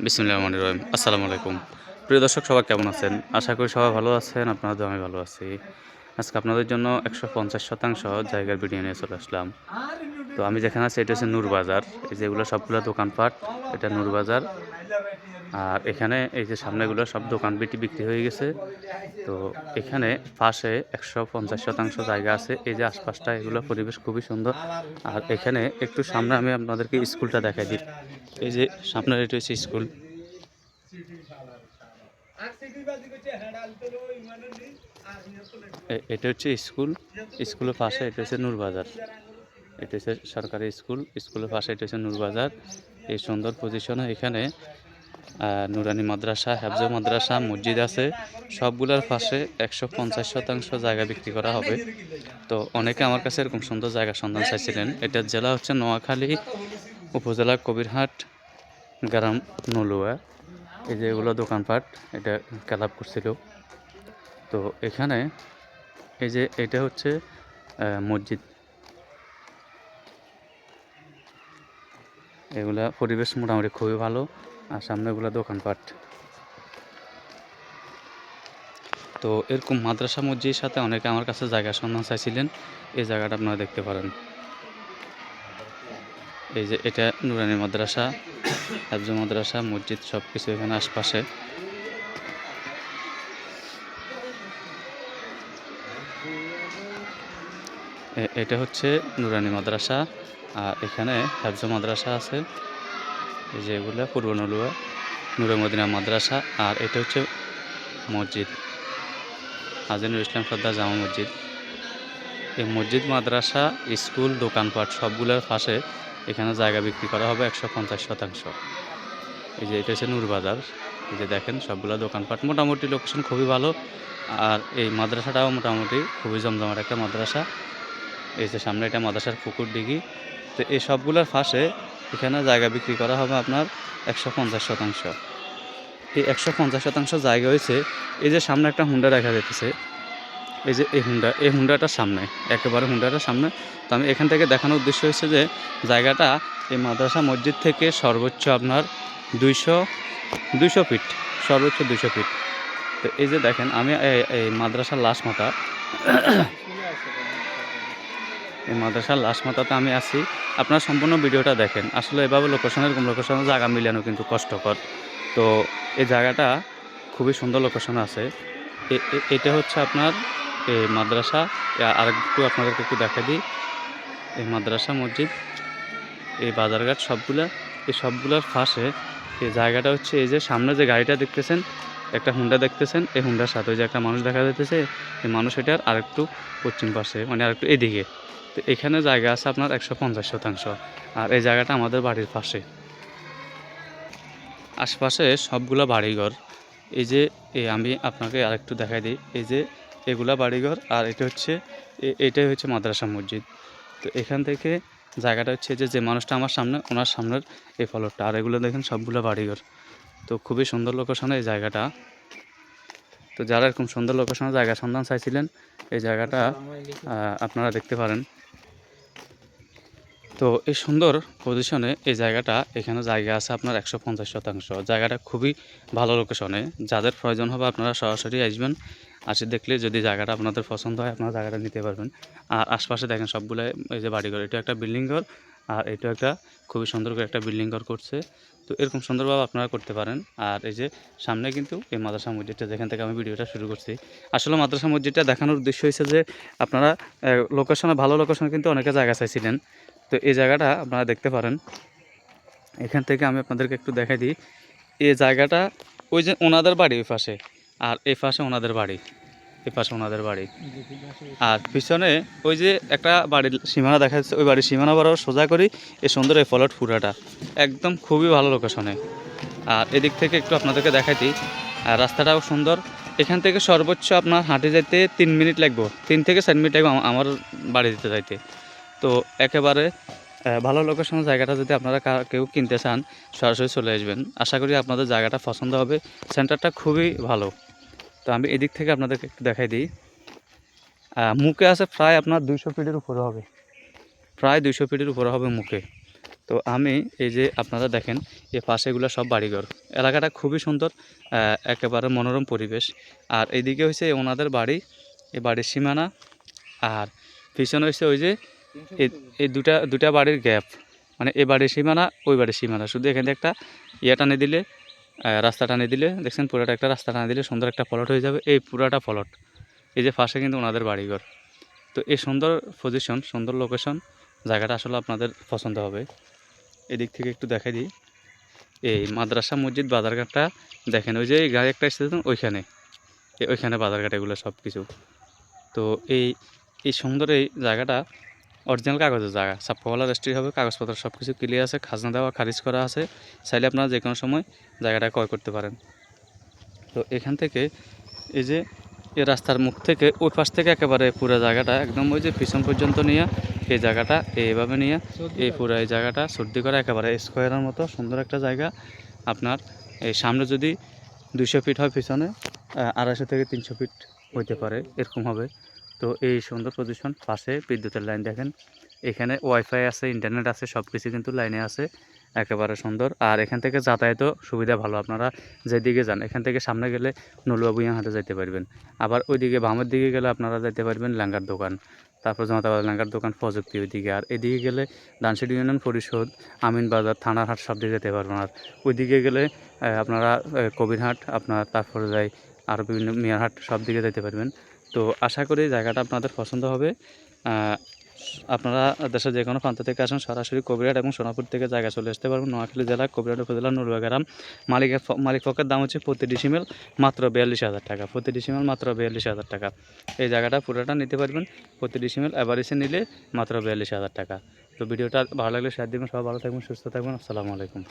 বিসমুল্লাহ রহিম। আসসালামু আলাইকুম। প্রিয় দর্শক, সবাই কেমন আছেন? আশা করি সবাই ভালো আছেন আপনাদের আমি ভালো আছি। আজকে আপনাদের জন্য একশো পঞ্চাশ শতাংশ জায়গার ভিডিও নিয়ে চলে আসলাম। তো আমি যেখানে আছি, এটা হচ্ছে নূরবাজার এই যে এগুলো সবগুলো দোকানপাট, এটা নূরবাজার আর এখানে এই যে সামনেগুলো সব দোকান বিটি বিক্রি হয়ে গেছে। তো এখানে পাশে একশো পঞ্চাশ শতাংশ জায়গা আছে। এই যে আশপাশটা, এগুলো পরিবেশ খুবই সুন্দর। আর এখানে একটু সামনে আমি আপনাদেরকে স্কুলটা দেখাই দিই। এই যে সামনের এটা হচ্ছে স্কুল। এটা হচ্ছে স্কুল। স্কুলের পাশে এটা হচ্ছে নূরবাজার এটা হচ্ছে সরকারি স্কুল, স্কুলের পাশে এটা হচ্ছে নূরবাজার। এই সুন্দর পজিশনে এখানে নুরানি মাদ্রাসা, হেফজ মাদ্রাসা, মসজিদ আছে। সবগুলোর পাশে একশো পঞ্চাশ শতাংশ জায়গা বিক্রি করা হবে। তো অনেকে আমার কাছে এরকম সুন্দর জায়গা সন্ধান চাইছিলেন। এটার জেলা হচ্ছে নোয়াখালী উপজেলা কবিরহাট গ্রাম নলুয়া। এই যে এগুলো দোকানপাট, এটা ক্যালাপ করছিল। তো এখানে এই যে এটা হচ্ছে মসজিদ। এগুলা পরিবেশ মোটামুটি খুবই ভালো, আর সামনে এগুলো দোকানপাট তো এরকম মাদ্রাসা মসজিদের সাথে অনেকে আমার কাছে জায়গা সন্ধান চাইছিলেন, এই জায়গাটা আপনারা দেখতে পারেন। এই যে এটা নুরানি মাদ্রাসা হাফজ মাদ্রাসা, মসজিদ সব কিছু এখানে আশপাশে। এটা হচ্ছে নুরানি মাদ্রাসা। আর এখানে হাফজ মাদ্রাসা আছে। এই যে এগুলো, পূর্ব নলুয়া, নুরে মদিনা মাদ্রাসা, আর এটা হচ্ছে মসজিদ হাজিনুল ইসলাম সর্দার জামা মসজিদ। এই মসজিদ, মাদ্রাসা, স্কুল, দোকানপাট সবগুলোর পাশে এখানে জায়গা বিক্রি করা হবে একশো পঞ্চাশ শতাংশ। এই যে এটা হচ্ছে নূরবাজার এই যে দেখেন, সবগুলো দোকানপাট। মোটামুটি লোকেশন খুবই ভালো, আর এই মাদ্রাসাটাও মোটামুটি খুবই জমজমাট একটা মাদ্রাসা। এই যে সামনে এটা মাদ্রাসার পুকুর দিঘি তো এই সবগুলোর পাশে এখানে জায়গা বিক্রি করা হবে আপনার একশো পঞ্চাশ শতাংশ। এই একশো পঞ্চাশ শতাংশ জায়গা হয়েছে, এই যে সামনে একটা হুন্ডা দেখা যাইতেছে, এই যে এই হুন্ডা, এই হুন্ডাটার সামনে, একেবারে হুন্ডাটার সামনে। তো আমি এখান থেকে দেখানোর উদ্দেশ্য হচ্ছে যে জায়গাটা এই মাদ্রাসা মসজিদ থেকে সর্বোচ্চ আপনার দুইশো দুইশো ফিট, সর্বোচ্চ দুইশো ফিট। তো এই যে দেখেন, আমি এই মাদ্রাসার লাশ মাথা এই মাদ্রাসার লাশ মাথাতে আমি আছি। আপনারা সম্পূর্ণ ভিডিওটা দেখেন। আসলে এভাবে লোকেশনের এরকম লোকেশনের জায়গা মিলানো কিন্তু কষ্টকর। তো এই জায়গাটা খুবই সুন্দর লোকেশন আছে। এটা হচ্ছে আপনার এই মাদ্রাসা। আরেকটু আপনাদেরকে একটু দেখা দিই। এই মাদ্রাসা, মসজিদ, এই বাজারঘাট সবগুলা, এই সবগুলোর পাশে এই জায়গাটা হচ্ছে এই যে সামনে যে গাড়িটা দেখতেছেন, একটা হুন্ডা দেখতেছেন। এই হুন্ডার সাথে যে একটা মানুষ দেখা যাইতেছে। এই মানুষ এটার আরেকটু পশ্চিম পাশে মানে আরেকটু এদিকে। তো এখানে জায়গা আছে আপনার একশো পঞ্চাশ শতাংশ। আর এই জায়গাটা আমাদের বাড়ির পাশে। আশপাশে সবগুলো বাড়িঘর। এই যে আমি আপনাকে আরেকটু দেখাই দিই। এই যে, এগুলা বাড়িঘর আর এটা হচ্ছে এটাই হচ্ছে মাদ্রাসা মসজিদ। তো এখান থেকে জায়গাটা হচ্ছে যে যে মানুষটা আমার সামনে, ওনার সামনের এই ফলকটা আর এগুলো দেখেন সবগুলো বাড়িঘর। তো খুবই সুন্দর লোকেশনে এই জায়গাটা। তো যারা এরকম সুন্দর লোকেশনে জায়গা সন্ধান চাইছিলেন, এই জায়গাটা আপনারা দেখতে পারেন। তো এই সুন্দর পজিশনে এই জায়গাটা, এখানে জায়গা আছে আপনার একশো পঞ্চাশ শতাংশ। জায়গাটা খুবই ভালো লোকেশনে যাদের প্রয়োজন হবে আপনারা সরাসরি আসবেন। আসে দেখলে যদি জায়গাটা আপনাদের পছন্দ হয়, আপনারা জায়গাটা নিতে পারবেন। আর আশপাশে দেখেন সবগুলো এই যে বাড়িঘর। এটা একটা বিল্ডিং ঘর। আর এটা একটা খুবই সুন্দর করে একটা বিল্ডিং ঘর করছে। তো এরকম সুন্দরভাবে আপনারা করতে পারেন। আর এই যে সামনে কিন্তু এই মাদ্রাসা মসজিদটা, যেখান থেকে আমি ভিডিওটা শুরু করছি। আসলে মাদ্রাসা মসজিদটা দেখানোর উদ্দেশ্য হয়েছে যে, আপনারা লোকেশনে ভালো লোকেশনে কিন্তু অনেকে জায়গা চাইছিলেন। তো এই জায়গাটা আপনারা দেখতে পারেন। এখান থেকে আমি আপনাদেরকে একটু দেখাই দিই। এই জায়গাটা ওই যে ওনাদের বাড়ি ওই পাশে। আর এই পাশে ওনাদের বাড়ি। এই পাশে ওনাদের বাড়ি। আর পিছনে ওই যে একটা বাড়ির সীমানা দেখা যাচ্ছে ওই বাড়ির সীমানা বরাবর সোজা করি এই সুন্দর এই ফলট ফুরাটা একদম খুবই ভালো লোকেশনে আর এদিক থেকে একটু আপনাদেরকে দেখাই দিই। আর রাস্তাটাও সুন্দর। এখান থেকে সর্বোচ্চ আপনার হাঁটে যেতে তিন মিনিট লাগবে। তিন থেকে চার মিনিট লাগবে আমার বাড়ি দিতে যাইতে। তো একেবারে ভালো লোকেশনের জায়গাটা যদি আপনারা কেউ কিনতে চান সরাসরি চলে আসবেন। আশা করি আপনাদের জায়গাটা পছন্দ হবে। সেন্টারটা খুবই ভালো। তো আমি এদিক থেকে আপনাদেরকে একটু দেখাই দিই। মুখে আছে প্রায় আপনার দুইশো ফিটের উপরে হবে। প্রায় দুইশো ফিটের উপরে হবে মুখে। তো আমি এই যে আপনারা দেখেন এই পাশেগুলো সব বাড়িঘর। এলাকাটা খুবই সুন্দর একেবারে মনোরম পরিবেশ। আর এইদিকে হচ্ছে ওনাদের বাড়ি এই বাড়ির সীমানা। আর পিছনে হচ্ছে ওই যে এই- দুটা দুটা বাড়ির গ্যাপ। মানে এ বাড়ির সীমানা, ওই বাড়ির সীমানা। শুধু এখানে একটা ইয়ে টানে দিলে রাস্তা টানে দিলে, দেখছেন পুরোটা একটা রাস্তা টানে দিলে সুন্দর একটা ফলট হয়ে যাবে। এই পুরাটা ফলট এই যে পাশে কিন্তু ওনাদের বাড়িঘর। তো এই সুন্দর পজিশন সুন্দর লোকেশন জায়গাটা আসলে আপনাদের পছন্দ হবে। এদিক থেকে একটু দেখাই দিই। এই মাদ্রাসা মসজিদ বাজারঘাটটা দেখেন, ওই যে এই গাড়ি একটা এসেছে ওইখানে। ওইখানে বাজারঘাট এগুলো সব কিছু তো এই এই সুন্দর এই জায়গাটা অরিজিনাল কাগজের জায়গা। সাপ্পাওয়ালা রেজিস্ট্রি হবে, কাগজপত্র সব কিছু ক্লিয়ার আছে, খাজনা দেওয়া, খারিজ করা আছে। চাইলে আপনারা যে কোনো সময় জায়গাটা ক্রয় করতে পারেন। তো এখান থেকে এই যে, এই রাস্তার মুখ থেকে, ওই পাশ থেকে একেবারে পুরো জায়গাটা, একদম ওই যে পিছন পর্যন্ত নিয়ে, এই জায়গাটা, এইভাবে নিয়ে, এই পুরো এই জায়গাটা সর্দি করা একেবারে স্কোয়ারের মতো, সুন্দর একটা জায়গা। আপনার এই সামনে যদি দুশো ফিট হয় পিছনে আড়াইশো থেকে তিনশো ফিট হইতে পারে, এরকম হবে। তো এই সুন্দর প্রদূষণ পাশে বিদ্যুতের লাইন দেখেন। এখানে ওয়াইফাই আছে ইন্টারনেট আছে সব কিছু কিন্তু লাইনে আছে, একেবারে সুন্দর। আর এখান থেকে যাতায়াতও সুবিধা ভালো, আপনারা যেদিকে যান, এখান থেকে সামনে গেলে নলুয়া হাটে যেতে পারবেন। আবার ওইদিকে বামের দিকে গেলে আপনারা যেতে পারবেন ল্যাঙ্গার দোকান, তারপর জনতাবাদ ল্যাঙ্গার দোকান, প্রযুক্তি ওইদিকে। আর এদিকে গেলে দানসিড ইউনিয়ন পরিষদ, আমিন বাজার, থানার হাট সব দিকে যেতে পারবেন। আর ওইদিকে গেলে আপনারা কবিরহাট, আপনার তারপরে যাই আরও বিভিন্ন মিয়ারহাট সব দিকে যেতে পারবেন। তো আশা করি জায়গাটা আপনাদের পছন্দ হবে। আপনারা দেশের যে কোনো প্রান্ত থেকে আসেন, সরাসরি কবিরহাট এবং সোনাপুর থেকে জায়গা চলে আসতে পারবেন। নোয়াখালী জেলা, কবিরাট উপজেলা নুরুয়া গ্রাম মালিকের মালিক পক্ষের দাম হচ্ছে প্রতি ডিসিমেল মাত্র বিয়াল্লিশ হাজার টাকা। প্রতি ডিসিমেল মাত্র বিয়াল্লিশ হাজার টাকা। এই জায়গাটা পুরোটা নিতে পারবেন। প্রতি ডিসিমেল অ্যাভারেজে নিলে মাত্র বিয়াল্লিশ হাজার টাকা। তো ভিডিওটা ভালো লাগলে শেয়ার দিবেন। সবাই ভালো থাকবেন, সুস্থ থাকবেন। আসসালামু আলাইকুম।